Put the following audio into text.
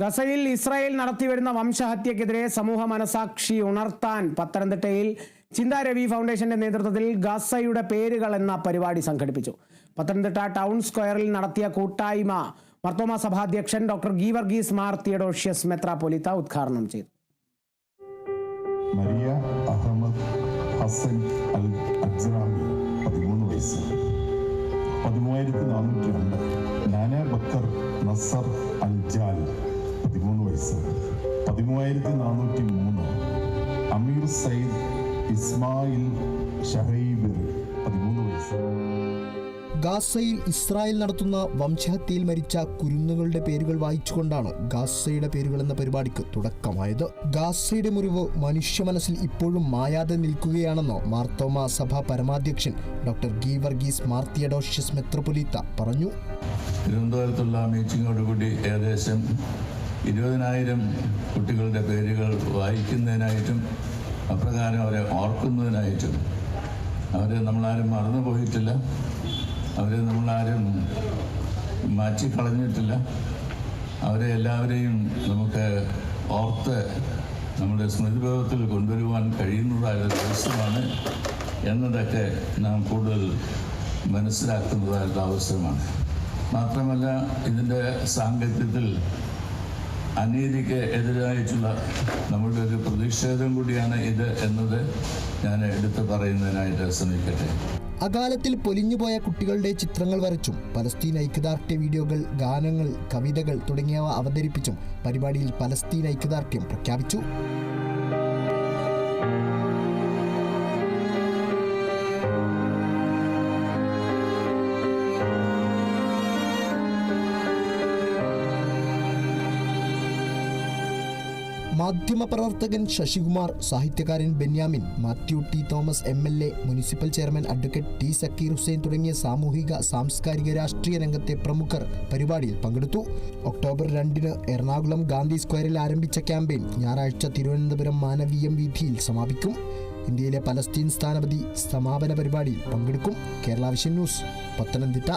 ഗസയിൽ ഇസ്രായേൽ നടത്തിവരുന്ന വംശഹത്യക്കെതിരെ സമൂഹ മനസാക്ഷി ഉണർത്താൻ പത്തനംതിട്ടയിൽ ചിന്താ രവി ഫൗണ്ടേഷന്റെ നേതൃത്വത്തിൽ ഗസയുടെ പേരുകൾ എന്ന പരിപാടി സംഘടിപ്പിച്ചു. പത്തനംതിട്ട ടൗൺ സ്ക്വയറിൽ നടത്തിയ കൂട്ടായ്മ മർത്തോമ സഭാധ്യക്ഷൻ ഡോക്ടർ ഗീവർഗീസ് മാർ തിയഡോഷ്യസ് മെത്രാപൊലിത്ത ഉദ്ഘാടനം ചെയ്തു. മരിയ അൽ വയസ്സ്. നാന ബക്കർ നസർ അൽ ജാൽ. പതിമൂന്ന് വയസ്സ് പതിമൂവായിരത്തി നാനൂറ്റി മൂന്ന് അമീർ സയ്യിദ് ഇസ്മായിൽ ഷഹൈബിർ പതിമൂന്ന് വയസ്സ്. ഗാസയിൽ ഇസ്രായേൽ നടത്തുന്ന വംശഹത്യയിൽ മരിച്ച കുരുന്നുകളുടെ പേരുകൾ വായിച്ചുകൊണ്ടാണ് ഗാസയുടെ പേരുകൾ എന്ന പരിപാടിക്ക് തുടക്കമായത്. ഗാസയുടെ മുറിവ് മനുഷ്യ മനസ്സിൽ ഇപ്പോഴും മായാതെ നിൽക്കുകയാണെന്ന് മാർത്തോമ സഭ പരമാധ്യക്ഷൻ ഡോക്ടർ ഗീവർഗീസ് മാർത്തിയഡോഷ്യസ് മെത്രപൊലീത്ത പറഞ്ഞു. തിരുവനന്തപുരത്തുള്ള മീറ്റിങ്ങോടുകൂടി ഏകദേശം ഇരുപതിനായിരം കുട്ടികളുടെ പേരുകൾ വായിക്കുന്നതിനായിട്ടും അപ്രകാരം അവരെ ഓർക്കുന്നതിനായിട്ടും അവരെ നമ്മളാരും മറന്നു പോയിട്ടില്ല അവരെ നമ്മളാരും മാറ്റിക്കളഞ്ഞിട്ടില്ല. അവരെ എല്ലാവരെയും നമുക്ക് ഓർത്ത് നമ്മുടെ സ്മൃതിബോധത്തിൽ കൊണ്ടുവരുവാൻ കഴിയുന്നതായ ദിവസമാണ്. എന്നതൊക്കെ നാം കൂടുതൽ മനസ്സിലാക്കുന്നതായിട്ടുള്ള അവസരമാണ്. മാത്രമല്ല ഇതിന്റെ സാങ്കത്യത്തിൽ അനീതിക്ക് എതിരായിട്ടുള്ള നമ്മുടെ ഒരു പ്രതിഷേധം കൂടിയാണ് ഇത് എന്നത് ഞാൻ എടുത്തു പറയുന്നതിനായിട്ട് ശ്രമിക്കട്ടെ. അകാലത്തിൽ പൊലിഞ്ഞുപോയ കുട്ടികളുടെ ചിത്രങ്ങൾ വരച്ചും പലസ്തീൻ ഐക്യദാർഢ്യ വീഡിയോകൾ ഗാനങ്ങൾ കവിതകൾ തുടങ്ങിയവ അവതരിപ്പിച്ചും പരിപാടിയിൽ പലസ്തീൻ ഐക്യദാർഢ്യം പ്രഖ്യാപിച്ചു. മാധ്യമപ്രവർത്തകൻ ശശികുമാർ സാഹിത്യകാരൻ Benyamin Mathew T Thomas M L A municipal chairman advocate T Zakir Hussain തുടങ്ങിയ സാമൂഹിക സാംസ്കാരിക രാഷ്ട്രീയ രംഗത്തെ പ്രമുഖർ പരിപാടിയിൽ പങ്കെടുത്തു. ഒക്ടോബർ രണ്ടിന് എറണാകുളം ഗാന്ധി സ്ക്വയറിൽ ആരംഭിച്ച ക്യാമ്പയിൻ ഞായറാഴ്ച തിരുവനന്തപുരം മാനവീയം വീഥിയിൽ സമാപിക്കും. ഇന്ത്യയിലെ പലസ്തീൻ സ്ഥാനപതി സമാപന പരിപാടിയിൽ പങ്കെടുക്കും. Kerala vision news Pathanamthitta.